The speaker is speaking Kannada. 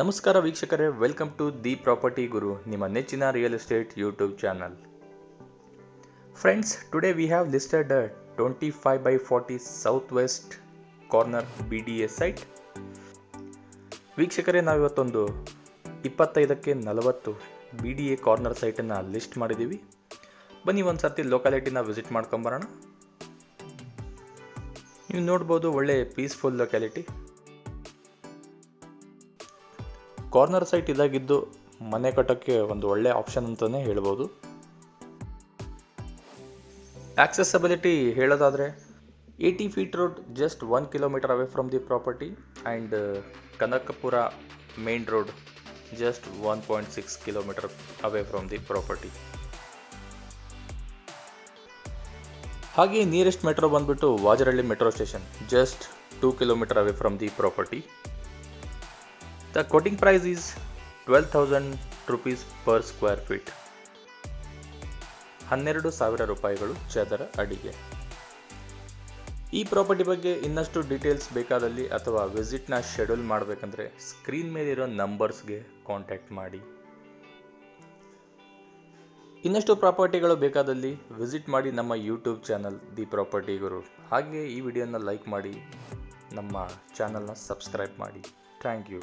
ನಮಸ್ಕಾರ ವೀಕ್ಷಕರೇ welcome to the property Guru ನಿಮ್ಮ ನೆಚ್ಚಿನ real estate YouTube channel friends today we have listed twenty five by forty south west corner B D A site ವೀಕ್ಷಕರೇ, ನಾವಿವತ್ತೊಂದು ಇಪ್ಪತ್ತೈದಕ್ಕೆ ನಲವತ್ತು ಬಿ ಡಿ ಎ ಕಾರ್ನರ್ ಸೈಟನ್ನು ಲಿಸ್ಟ್ ಮಾಡಿದ್ದೀವಿ. ಬನ್ನಿ ಒಂದು ಸರ್ತಿ ಲೊಕ್ಯಾಲಿಟಿನ ವಿಸಿಟ್ ಮಾಡ್ಕೊಂಬರೋಣ. ನೀವು ನೋಡ್ಬೋದು ಒಳ್ಳೆ ಪೀಸ್ಫುಲ್ ಲೊಕ್ಯಾಲಿಟಿ ಕಾರ್ನರ್ ಸೈಟ್ ಇದಾಗಿದ್ದು ಮನೆ ಕಟ್ಟೋಕ್ಕೆ ಒಂದು ಒಳ್ಳೆ ಆಪ್ಷನ್ ಅಂತಲೇ ಹೇಳ್ಬೋದು. ಆಕ್ಸೆಸಬಿಲಿಟಿ ಹೇಳೋದಾದರೆ eighty feet road just one kilometre away from the property and Kanakapura main road just one point six kilometre away from the property ಹಾಗೆ ನಿಯರೆಸ್ಟ್ ಮೆಟ್ರೋ ಬಂದ್ಬಿಟ್ಟು Vajarahalli metro station just two kilometre away from the property The quoting price is 12,000 rupees per square feet. ಹನ್ನೆರಡು ಸಾವಿರ ರೂಪಾಯಿಗಳು ಚದರ ಅಡಿಗೆ. ಈ ಪ್ರಾಪರ್ಟಿ ಬಗ್ಗೆ ಇನ್ನಷ್ಟು ಡೀಟೇಲ್ಸ್ ಬೇಕಾದಲ್ಲಿ ಅಥವಾ ವಿಸಿಟ್ನ ಶೆಡ್ಯೂಲ್ ಮಾಡಬೇಕಂದ್ರೆ ಸ್ಕ್ರೀನ್ ಮೇಲಿರೋ ನಂಬರ್ಸ್ಗೆ ಕಾಂಟ್ಯಾಕ್ಟ್ ಮಾಡಿ. ಇನ್ನಷ್ಟು ಪ್ರಾಪರ್ಟಿಗಳು ಬೇಕಾದಲ್ಲಿ ವಿಸಿಟ್ ಮಾಡಿ ನಮ್ಮ YouTube channel the property Guru ಹಾಗೆ ಈ ವಿಡಿಯೋನ ಲೈಕ್ ಮಾಡಿ ನಮ್ಮ ಚಾನಲ್ನ ಸಬ್ಸ್ಕ್ರೈಬ್ ಮಾಡಿ. Thank you